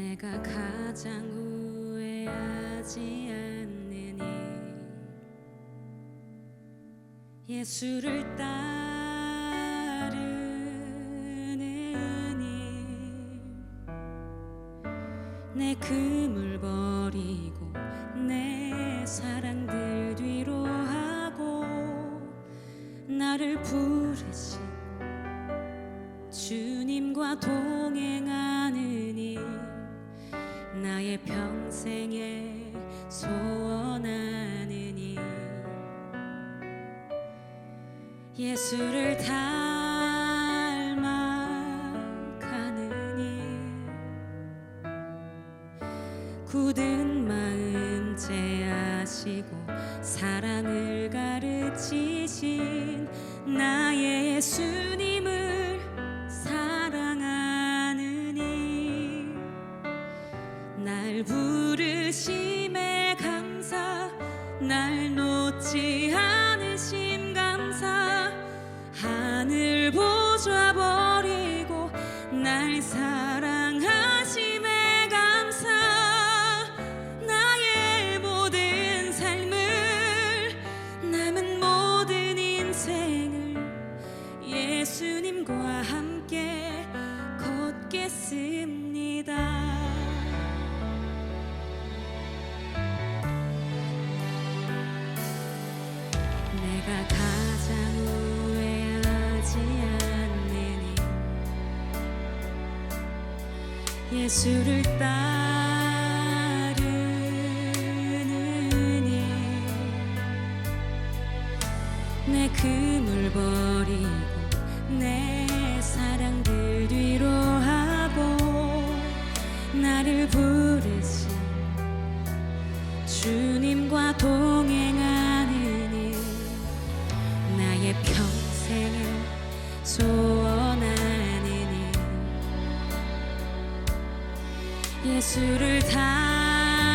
내가 가장 후회하지 않느니. 예수를 따르는 일내 금을 버리고 내 사랑들 뒤로 하고 나를 부르신 주님과 동행하느니 나의 평생에 소원하느니 예수를 닮아가느니 굳은 마음 제하시고 사랑을 가르치신 나의 예수님 날 부르심에 감사 날 놓지 않으심 감사 하늘 보좌 버리고 날 사랑하심에 감사 나의 모든 삶을 남은 모든 인생을 예수님과 함께 걷겠습니다. 예수를 따르느니. 내 금을 버리고 내 사랑들 뒤로 하고 나를 부르신 주님과 동 예수를 닮아가느니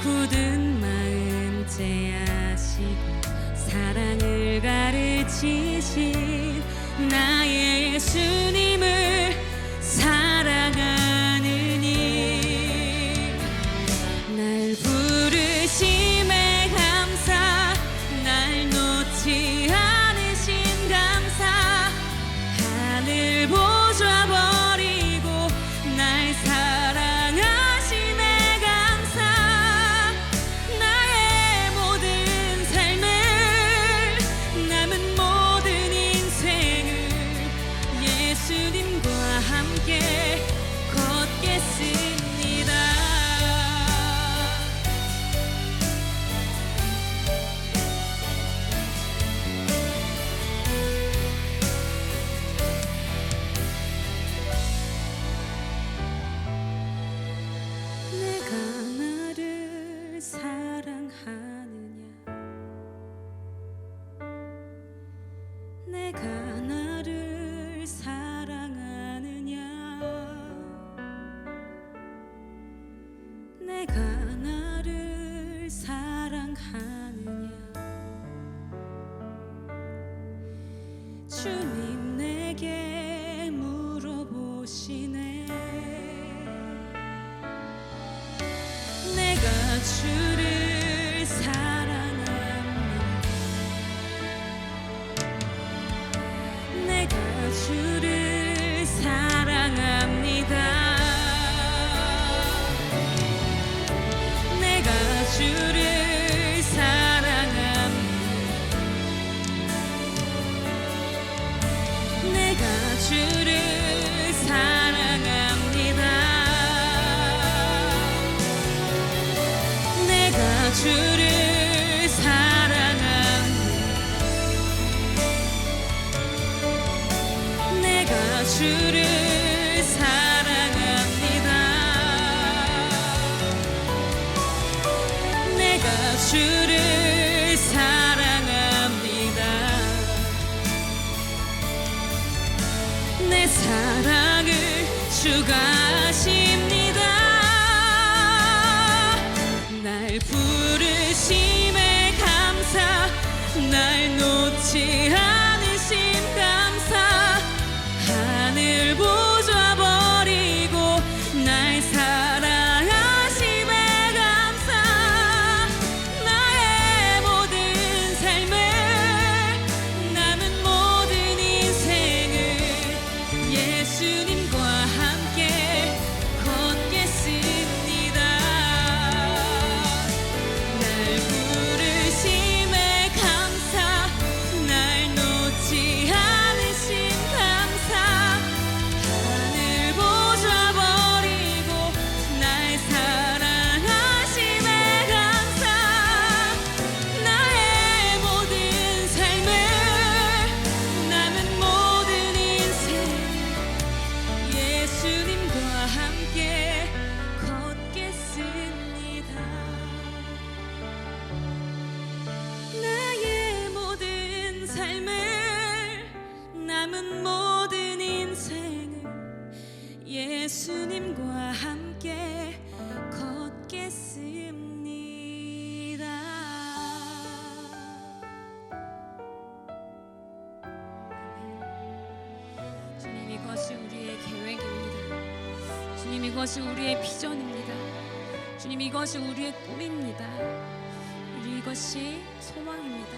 굳은 마음 제하시고 사랑을 가르치신 주를 사랑합니다. 내가 주를 주를 사랑합니다. 날 부르심에 감사 날 놓지 않 주님 이것이 우리의 비전입니다. 주님 이것이 우리의 꿈입니다. 우리 이것이 소망입니다.